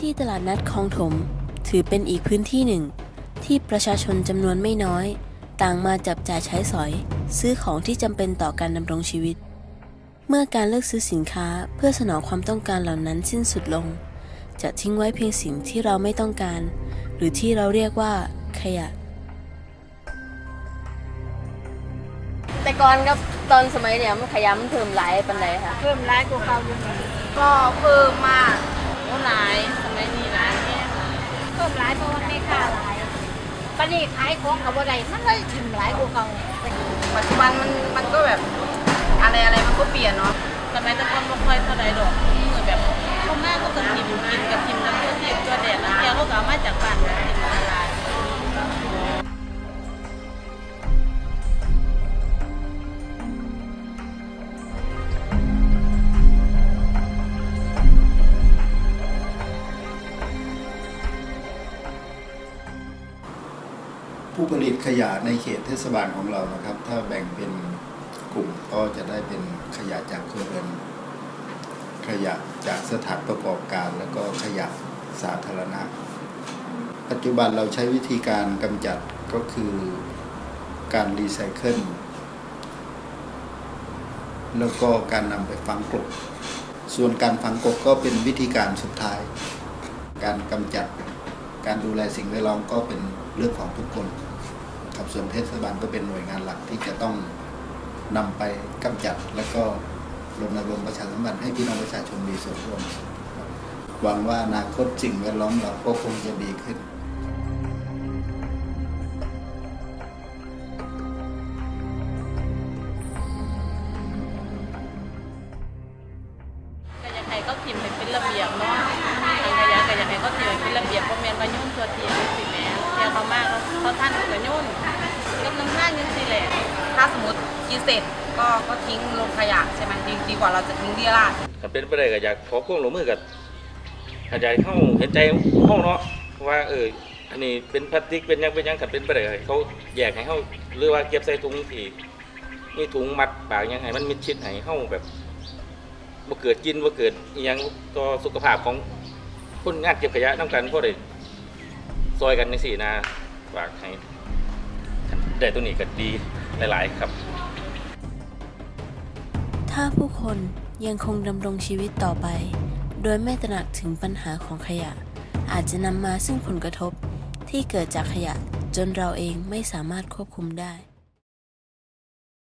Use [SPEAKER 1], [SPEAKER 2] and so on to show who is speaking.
[SPEAKER 1] ที่ตลาดนัดคลองถม ถือเป็นอีกพื้นที่หนึ่ง ที่ประชาชนจำนวนไม่น้อย ต่างมาจับจ่ายใช้สอย ซื้อของที่จำเป็นต่อการดำรงชีวิต เมื่อการเลือกซื้อสินค้าเพื่อสนองความต้องการเหล่านั้นสิ้นสุดลง จะทิ้งไว้เพียงสิ่งที่เราไม่ต้องการ หรือที่เราเรียกว่าขยะ
[SPEAKER 2] แต่ก่อนกับตอนสมัยเนี่ยมันขยะมันเพิ่มหลายปันใดค่ะ
[SPEAKER 3] เพิ่มร้ายกว่าเก่าอยู่นี่
[SPEAKER 2] ก็เพิ่มมาก โอ้หลายสมัยนี้หลายแน่ค่ะ
[SPEAKER 3] เพิ่มร้ายเพราะว่าไม่ค่าหลายปานนี้ขายของกับอะไรมันเลยถึงหลายกว่าเก่า
[SPEAKER 2] ปัจจุบันมันมันก็แบบอะไรอะไรมันก็เปลี่ยนเนาะสมัยแต่ก่อนบ่ค่อยเท่าใดดอกมือแบบเขามากก็กินกินกับกิน
[SPEAKER 4] ผู้ผลิตขยะในเขตเทศบาลของเรานะครับ ถ้าแบ่งเป็นกลุ่มก็จะได้เป็นขยะจากครัวเรือนขยะจากสถานประกอบการ แล้วก็ขยะสาธารณะ ปัจจุบันเราใช้วิธีการกำจัดก็คือการรีไซเคิลแล้วก็การนำไปฝังกลบส่วนการฝังกลบก็เป็นวิธีการสุดท้าย การกำจัดการดูแลสิ่งแวดล้อมก็เป็น เรื่องของทุกคนครับส่วนเทศบาลก็เป็นหน่วยงานหลักที่จะต้องนำไปกำจัด และก็รณรงค์ประชาสัมพันธ์ให้พี่น้องประชาชนมีส่วนร่วมหวังว่าอนาคตสิ่งแวดล้อมเราก็คงจะดีขึ้น
[SPEAKER 2] ก็อยากให้เขาทิมให้เป็นระเบียบเนาะทางขยะก็อยากให้เขาทิมให้เป็นระเบียบบ่แม่นว่ายุ่นตัวเทียนสิ ม่เที่ยวเขามากเขาเขาท่านก็ยุ่นกับน้ำหน้าจังซี่แหละ
[SPEAKER 5] ถ้าสมมติกินเสร็จก็ก็ทิ้งลงขยะใช่ไหมดีดีกว่าเราจะทิ้งเรี่ยราด
[SPEAKER 6] ถ้าเป็นไปได้ก็อยากขอความร่วมมือกับขยายเข้าเห็นใจห้องเนาะว่าเอออันนี้เป็นพลาสติกเป็นยังเป็นยังขันเป็นไปได้เขาแยกให้เขาหรือว่าเก็บใส่ถุงที่มีถุงมัดปากยังไงมันมิดชิดให้เข้าแบบบ่เกิดกินบ่เกิดยังต่อสุขภาพของคนงานเก็บขยะน้ำกันเพราะได้ ซอยกันในสี่นาฝากให้ได้ตัวนี้ก็ดีหลายๆครับ
[SPEAKER 1] ถ้าผู้คนยังคงดำรงชีวิตต่อไป โดยไม่ตระหนักถึงปัญหาของขยะ อาจจะนำมาซึ่งผลกระทบที่เกิดจากขยะจนเราเองไม่สามารถควบคุมได้